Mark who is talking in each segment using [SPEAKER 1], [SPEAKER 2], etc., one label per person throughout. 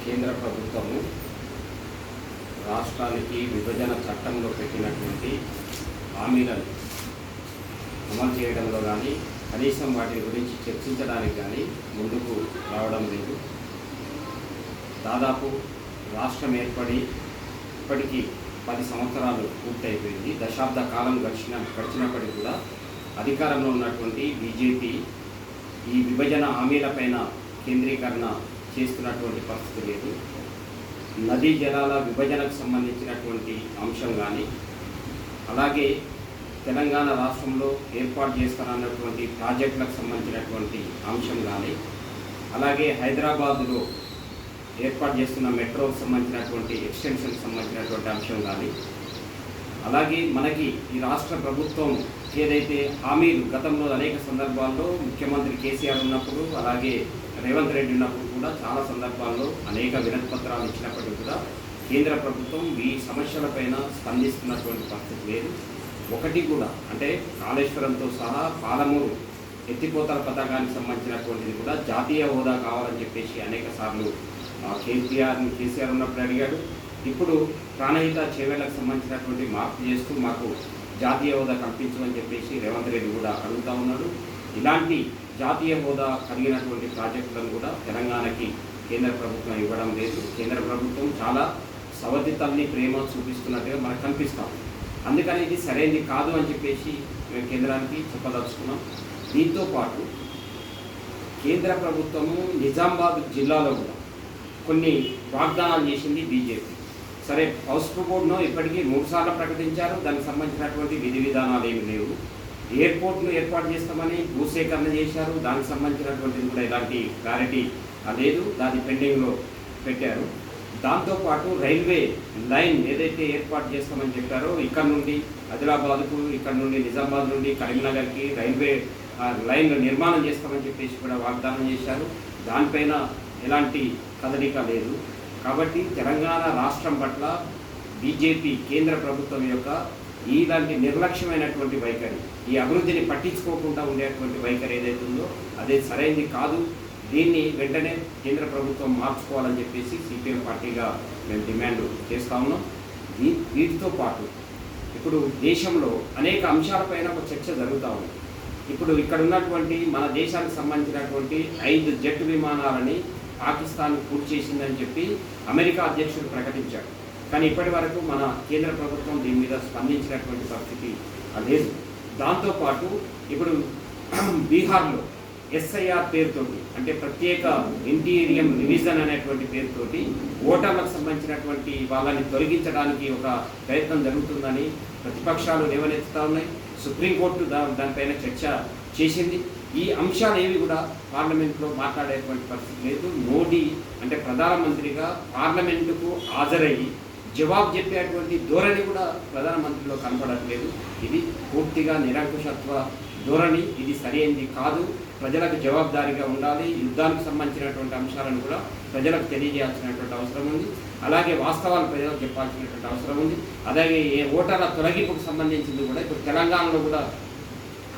[SPEAKER 1] కేంద్ర ప్రభుత్వము రాష్ట్రానికి విభజన చట్టంలో పెట్టినటువంటి హామీలను అమలు చేయడంలో కానీ కనీసం వాటి గురించి చర్చించడానికి కానీ ముందుకు రావడం లేదు. దాదాపు రాష్ట్రం ఏర్పడి ఇప్పటికీ పది సంవత్సరాలు పూర్తయిపోయింది. దశాబ్ద కాలం గడిచిన గడిచినప్పటికీ కూడా అధికారంలో ఉన్నటువంటి బీజేపీ ఈ విభజన హామీలపైన కేంద్రీకరణ చేస్తున్నటువంటి పరిస్థితి లేదు. నదీ జలాల విభజనకు సంబంధించినటువంటి అంశం కానీ అలాగే తెలంగాణ రాష్ట్రంలో ఏర్పాటు చేస్తానన్నటువంటి ప్రాజెక్టులకు సంబంధించినటువంటి అంశం కానీ అలాగే హైదరాబాదులో ఏర్పాటు చేస్తున్న మెట్రోకు సంబంధించినటువంటి ఎక్స్టెన్షన్కి సంబంధించినటువంటి అంశం కానీ అలాగే మనకి ఈ రాష్ట్ర ప్రభుత్వం ఏదైతే హామీలు గతంలో అనేక సందర్భాల్లో ముఖ్యమంత్రి కేసీఆర్ ఉన్నప్పుడు అలాగే రేవంత్ రెడ్డి ఉన్నప్పుడు కూడా చాలా సందర్భాల్లో అనేక వినతిపత్రాలు ఇచ్చినప్పటికీ కూడా కేంద్ర ప్రభుత్వం ఈ సమస్యలపైన స్పందిస్తున్నటువంటి పరిస్థితి లేదు. ఒకటి కూడా అంటే కాళేశ్వరంతో సహా పాలమూరు ఎత్తిపోతల పథకానికి సంబంధించినటువంటిది కూడా జాతీయ హోదా కావాలని చెప్పేసి అనేక సార్లు కేసీఆర్ కేసీఆర్ ఉన్నప్పుడు అడిగాడు. ఇప్పుడు ప్రాణహిత చేవేళ్ళకు సంబంధించినటువంటి మార్పు చేస్తూ మాకు జాతీయ హోదా కల్పించమని చెప్పేసి రేవంత్ రెడ్డి కూడా అడుగుతా ఉన్నాడు. ఇలాంటి జాతీయ హోదా కలిగినటువంటి ప్రాజెక్టులను కూడా తెలంగాణకి కేంద్ర ప్రభుత్వం ఇవ్వడం లేదు. కేంద్ర ప్రభుత్వం చాలా సవతి తల్లి ప్రేమ చూపిస్తున్నట్టుగా మనకు కనిపిస్తాం అందుకని ఇది సరైనది కాదు అని చెప్పేసి మేము కేంద్రానికి చెప్పదలుచుకున్నాం. దీంతో పాటు కేంద్ర ప్రభుత్వము నిజామాబాద్ జిల్లాలో కూడా కొన్ని వాగ్దానాలు చేసింది బీజేపీ. సరే హౌస్ బోర్డును ఇప్పటికీ మూడుసార్లు ప్రకటించారు. దానికి సంబంధించినటువంటి విధి విధానాలు ఏమి లేవు. ఎయిర్పోర్ట్ను ఏర్పాటు చేస్తామని భూసేకరణ చేశారు. దానికి సంబంధించినటువంటిది కూడా ఇలాంటి క్లారిటీ లేదు. దాని పెండింగ్లో పెట్టారు. దాంతోపాటు రైల్వే లైన్ ఏదైతే ఏర్పాటు చేస్తామని చెప్పారో ఇక్కడ నుండి ఆదిలాబాద్కు ఇక్కడ నుండి నిజామాబాద్ నుండి కరీంనగర్కి రైల్వే ఆ, లైన్ నిర్మాణం చేస్తామని చెప్పేసి కూడా వాగ్దానం చేశారు. దానిపైన ఎలాంటి కదలిక లేదు. కాబట్టి తెలంగాణ రాష్ట్రం పట్ల బీజేపీ కేంద్ర ప్రభుత్వం యొక్క ఇలాంటి నిర్లక్ష్యమైనటువంటి వైఖరి ఈ అభివృద్ధిని పట్టించుకోకుండా ఉండేటువంటి వైఖరి ఏదైతే ఉందో అదే సరైనది కాదు. దీన్ని వెంటనే కేంద్ర ప్రభుత్వం మార్చుకోవాలని చెప్పేసి సిపిఎం పార్టీగా మేము డిమాండ్ చేస్తా ఉన్నాం. దీ వీటితో పాటు ఇప్పుడు దేశంలో అనేక అంశాలపైన ఒక చర్చ జరుగుతూ ఉంది. ఇప్పుడు ఇక్కడ ఉన్నటువంటి మన దేశానికి సంబంధించినటువంటి ఐదు జెట్ విమానాలని పాకిస్తాన్ పూర్తి చేసిందని చెప్పి అమెరికా అధ్యక్షుడు ప్రకటించాడు. కానీ ఇప్పటి వరకు మన కేంద్ర ప్రభుత్వం దీని మీద స్పందించినటువంటి పరిస్థితి లేదు. దాంతోపాటు ఇప్పుడు బీహార్లో ఎస్ఐఆర్ పేరుతోటి అంటే ప్రత్యేక ఇంటీరియం రివిజన్ అనేటువంటి పేరుతోటి ఓటర్లకు సంబంధించినటువంటి వాళ్ళని తొలగించడానికి ఒక ప్రయత్నం జరుగుతుందని ప్రతిపక్షాలు లేవనెత్తుతా ఉన్నాయి. సుప్రీంకోర్టు దా దానిపైన చర్చ చేసింది. ఈ అంశాలు ఏవి కూడా పార్లమెంట్లో మాట్లాడేటువంటి పరిస్థితి లేదు. మోడీ అంటే ప్రధానమంత్రిగా పార్లమెంటుకు హాజరయ్యి జవాబు చెప్పేటువంటి ధోరణి కూడా ప్రధానమంత్రిలో కనపడట్లేదు. ఇది పూర్తిగా నిరంకుశత్వ ధోరణి ఇది సరైనది కాదు. ప్రజలకు జవాబుదారీగా ఉండాలి. యుద్ధానికి సంబంధించినటువంటి అంశాలను కూడా ప్రజలకు తెలియజేయాల్సినటువంటి అవసరం ఉంది. అలాగే వాస్తవాలు ప్రజలకు చెప్పాల్సినటువంటి అవసరం ఉంది. అలాగే ఏ ఓటర్ల తొలగింపుకు సంబంధించింది కూడా ఇప్పుడు తెలంగాణలో కూడా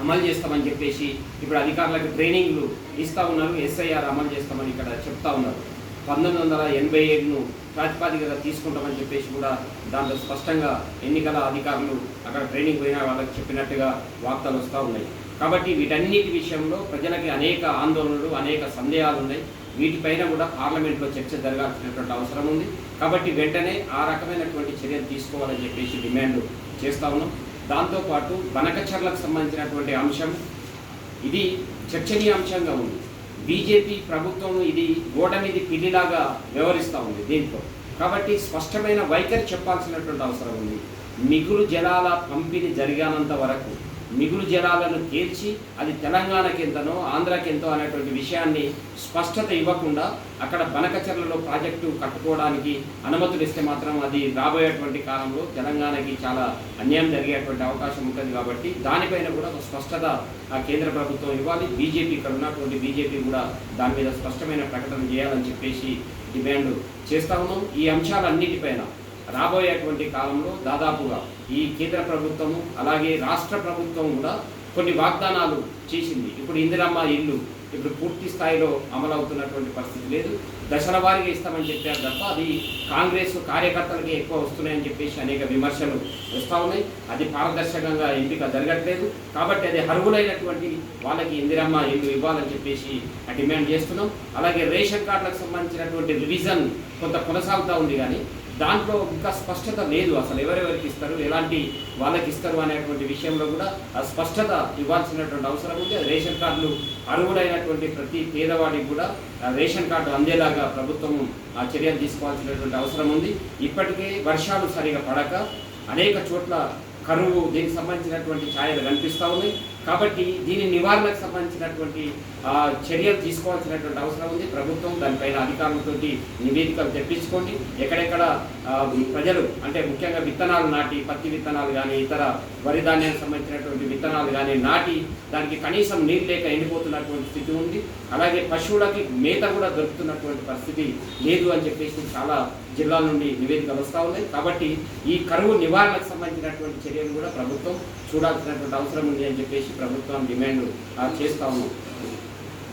[SPEAKER 1] అమలు చేస్తామని చెప్పేసి ఇప్పుడు అధికారులకు ట్రైనింగ్లు ఇస్తూ ఉన్నారు. ఎస్ఐఆర్ అమలు చేస్తామని ఇక్కడ చెప్తా ఉన్నారు. పంతొమ్మిది వందల ఎనభై ఏడును ప్రాతిపాదికగా తీసుకుంటామని చెప్పేసి కూడా దాంట్లో స్పష్టంగా ఎన్నికల అధికారులు అక్కడ ట్రైనింగ్ పోయిన వాళ్ళకి చెప్పినట్టుగా వార్తలు వస్తూ ఉన్నాయి. కాబట్టి వీటన్నిటి విషయంలో ప్రజలకి అనేక ఆందోళనలు అనేక సందేహాలు ఉన్నాయి. వీటిపైన కూడా పార్లమెంట్లో చర్చ జరగాల్సినటువంటి అవసరం ఉంది. కాబట్టి వెంటనే ఆ రకమైనటువంటి చర్యలు తీసుకోవాలని చెప్పేసి డిమాండ్ చేస్తా ఉన్నాం. దాంతోపాటు బనకచర్లకు సంబంధించినటువంటి అంశం ఇది చర్చనీయాంశంగా ఉంది. బీజేపీ ప్రభుత్వం ఇది ఓట మీద పిల్లిలాగా వ్యవహరిస్తూ ఉంది దీంట్లో. కాబట్టి స్పష్టమైన వైఖరి చెప్పాల్సినటువంటి అవసరం ఉంది. మిగులు జలాల పంపిణీ జరిగినంత వరకు మిగులు జలాలను తీర్చి అది తెలంగాణకెంతనో ఎంతనో ఆంధ్రాకి ఎంతో అనేటువంటి విషయాన్ని స్పష్టత ఇవ్వకుండా అక్కడ బనకచర్లలో ప్రాజెక్టు కట్టుకోవడానికి అనుమతులు ఇస్తే మాత్రం అది రాబోయేటువంటి కాలంలో తెలంగాణకి చాలా అన్యాయం జరిగేటువంటి అవకాశం ఉంటుంది కాబట్టి దానిపైన కూడా ఒక స్పష్టత ఆ కేంద్ర ప్రభుత్వం ఇవ్వాలి. బీజేపీ ఇక్కడ ఉన్నటువంటి బీజేపీ కూడా దాని మీద స్పష్టమైన ప్రకటన చేయాలని చెప్పేసి డిమాండ్ చేస్తా ఉన్నాం. ఈ అంశాలన్నిటిపైన రాబోయేటువంటి కాలంలో దాదాపుగా ఈ కేంద్ర ప్రభుత్వము అలాగే రాష్ట్ర ప్రభుత్వం కూడా కొన్ని వాగ్దానాలు చేసింది. ఇప్పుడు ఇందిరమ్మ ఇల్లు ఇప్పుడు పూర్తి స్థాయిలో అమలవుతున్నటువంటి పరిస్థితి లేదు. దశల వారీగా ఇస్తామని చెప్పారు తప్ప అది కాంగ్రెస్ కార్యకర్తలకి ఎక్కువ వస్తున్నాయని చెప్పేసి అనేక విమర్శలు వస్తూ ఉన్నాయి. అది పారదర్శకంగా ఎంపిక జరగట్లేదు. కాబట్టి అది అర్హులైనటువంటి వాళ్ళకి ఇందిరమ్మ ఇల్లు ఇవ్వాలని చెప్పేసి డిమాండ్ చేస్తున్నాం. అలాగే రేషన్ కార్డులకు సంబంధించినటువంటి రివిజన్ కొంత కొనసాగుతూ ఉంది కానీ దాంట్లో ఇంకా స్పష్టత లేదు అసలు ఎవరెవరికి ఇస్తారు ఎలాంటి వాళ్ళకి ఇస్తారు అనేటువంటి విషయంలో కూడా ఆ స్పష్టత ఇవ్వాల్సినటువంటి అవసరం ఉంది. రేషన్ కార్డులు అర్హుడైనటువంటి ప్రతి పేదవాడికి కూడా రేషన్ కార్డు అందేలాగా ప్రభుత్వం ఆ చర్యలు తీసుకోవాల్సినటువంటి అవసరం ఉంది. ఇప్పటికే వర్షాలు సరిగా పడక అనేక చోట్ల కరువు దీనికి సంబంధించినటువంటి ఛాయలు కనిపిస్తూ ఉన్నాయి. కాబట్టి దీని నివారణకు సంబంధించినటువంటి చర్యలు తీసుకోవాల్సినటువంటి అవసరం ఉంది. ప్రభుత్వం దానిపైన అధికారులతోటి నివేదికలు తెప్పించుకోండి. ఎక్కడెక్కడ ప్రజలు అంటే ముఖ్యంగా విత్తనాలు నాటి పత్తి విత్తనాలు కానీ ఇతర వరి ధాన్యానికి సంబంధించినటువంటి విత్తనాలు కానీ నాటి దానికి కనీసం నీరు లేక ఎండిపోతున్నటువంటి స్థితి ఉంది. అలాగే పశువులకి మేత కూడా దొరుకుతున్నటువంటి పరిస్థితి లేదు అని చెప్పేసి చాలా జిల్లాల నుండి నివేదికలు వస్తూ ఉన్నాయి. కాబట్టి ఈ కరువు నివారణకు సంబంధించినటువంటి చర్యలు కూడా ప్రభుత్వం చూడాల్సినటువంటి అవసరం ఉంది అని చెప్పేసి ప్రభుత్వం డిమాండ్ చేస్తా ఉన్నాం.